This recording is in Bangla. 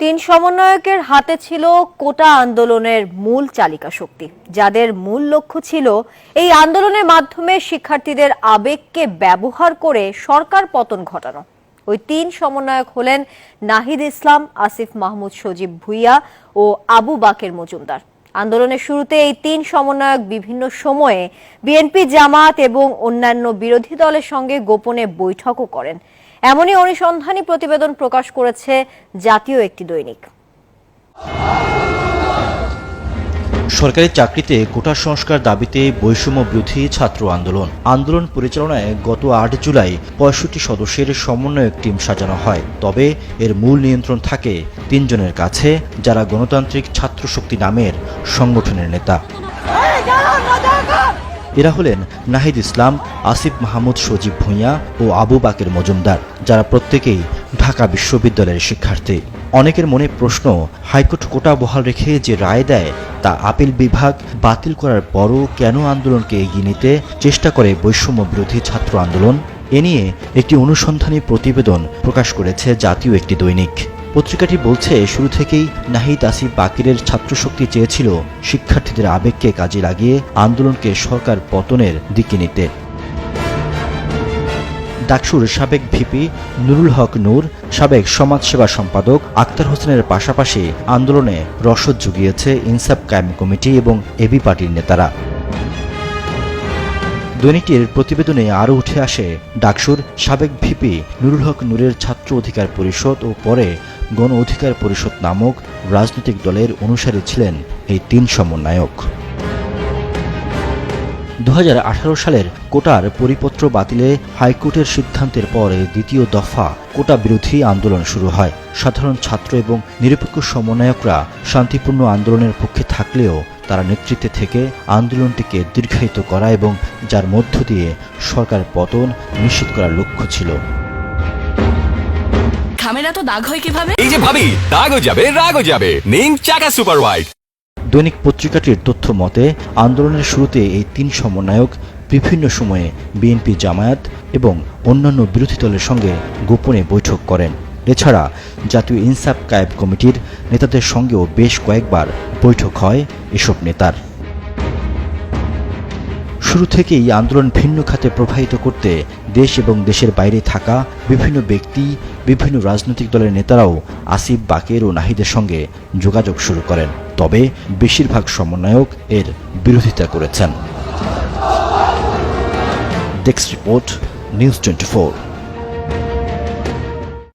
তিন সমন্বয়কের হাতে ছিল কোটা আন্দোলনের মূল চালিকা শক্তি। যাদের মূল লক্ষ্য ছিল এই আন্দোলনের মাধ্যমে শিক্ষার্থীদের আবেগকে ব্যবহার করে সরকার পতন ঘটানো। ওই তিন সমন্বয়ক হলেন নাহিদ ইসলাম, আসিফ মাহমুদ সজীব ভুইয়া ও আবু বাকের মজুমদার। আন্দোলনের শুরুতে এই তিন সমন্বয়ক বিভিন্ন সময়ে বিএনপি জামাত এবং অন্যান্য বিরোধী দলের সঙ্গে গোপনে বৈঠকও করেন। এমনই অনুসন্ধানী প্রতিবেদন প্রকাশ করেছে জাতীয় একটি দৈনিক। সরকারি চাকরিতে কোটা সংস্কার দাবিতে বৈষম্য বিরোধী ছাত্র আন্দোলন। আন্দোলন পরিচালনায় গত আট জুলাই পঁয়ষট্টি সদস্যের সমন্বয়ক টিম সাজানো হয়। তবে এর মূল নিয়ন্ত্রণ থাকে তিনজনের কাছে যারা গণতান্ত্রিক ছাত্র শক্তি নামের সংগঠনের নেতা। এরা হলেন নাহিদ ইসলাম, আসিফ মাহমুদ, সজীব ভূঁইয়া ও আবু বাকের মজুমদার, যারা প্রত্যেকেই ঢাকা বিশ্ববিদ্যালয়ের শিক্ষার্থী। অনেকের মনে প্রশ্ন, হাইকোর্ট কোটা বহাল রেখে যে রায় দেয়, তা আপিল বিভাগ বাতিল করার পরও কেন আন্দোলনকে এগিয়ে নিতে চেষ্টা করে বৈষম্য বিরোধী ছাত্র আন্দোলন? এ নিয়ে একটি অনুসন্ধানী প্রতিবেদন প্রকাশ করেছে জাতীয় একটি দৈনিক। পত্রিকাটি বলছে, শুরু থেকেই নাহিদ আসিফ বাকিরের ছাত্রশক্তি চেয়েছিল শিক্ষার্থীদের আবেগকে কাজে লাগিয়ে আন্দোলনকে সরকার পতনের দিকে নিতে। ডাকসুর সাবেক ভিপি নুরুল হক নূর, সাবেক সমাজসেবা সম্পাদক আক্তার হোসেনের পাশাপাশি আন্দোলনে রসদ জুগিয়েছে ইনসাফ কায়েম কমিটি এবং এবি পার্টির নেতারা। দৈনিকটির প্রতিবেদনে আরও উঠে আসে, ডাকসুর সাবেক ভিপি নুরুল হক নূরের ছাত্র অধিকার পরিষদ ও পরে গণ অধিকার পরিষদ নামক রাজনৈতিক দলের অনুসারী ছিলেন এই তিন সমন্বয়ক। দু হাজার আঠারো সালের কোটার পরিপত্র বাতিলে হাইকোর্টের সিদ্ধান্তের পরে দ্বিতীয় দফা কোটা বিরোধী আন্দোলন শুরু হয়। সাধারণ ছাত্র এবং নিরপেক্ষ সমন্বয়করা শান্তিপূর্ণ আন্দোলনের পক্ষে থাকলেও তারা নেতৃত্বে থেকে আন্দোলনটিকে দীর্ঘায়িত করা এবং যার মধ্য দিয়ে সরকার পতন নিশ্চিত করার লক্ষ্য ছিল। খামেরা তো দাগ হয় কীভাবে? এই যে ভাবি দাগও যাবে রাগও যাবে। নিম চাকা সুপার হোয়াইট দৈনিক পত্রিকাটির তথ্য মতে আন্দোলনের শুরুতে এই তিন সমন্বয়ক বিভিন্ন সময়ে বিএনপি জামায়াত এবং অন্যান্য বিরোধী দলের সঙ্গে গোপনে বৈঠক করেন। এছাড়া জাতীয় ইনসাফ কায়েব কমিটির নেতাদের সঙ্গেও বেশ কয়েকবার বৈঠক হয় এসব নেতার। শুরু থেকেই আন্দোলন ভিন্ন খাতে প্রবাহিত করতে দেশ এবং দেশের বাইরে থাকা বিভিন্ন ব্যক্তি, বিভিন্ন রাজনৈতিক দলের নেতারাও আসিফ, বাকের ও নাহিদের সঙ্গে যোগাযোগ শুরু করেন। তবে বেশিরভাগ সমন্বয়ক এর বিরোধিতা করেছেন। Desk report, news twenty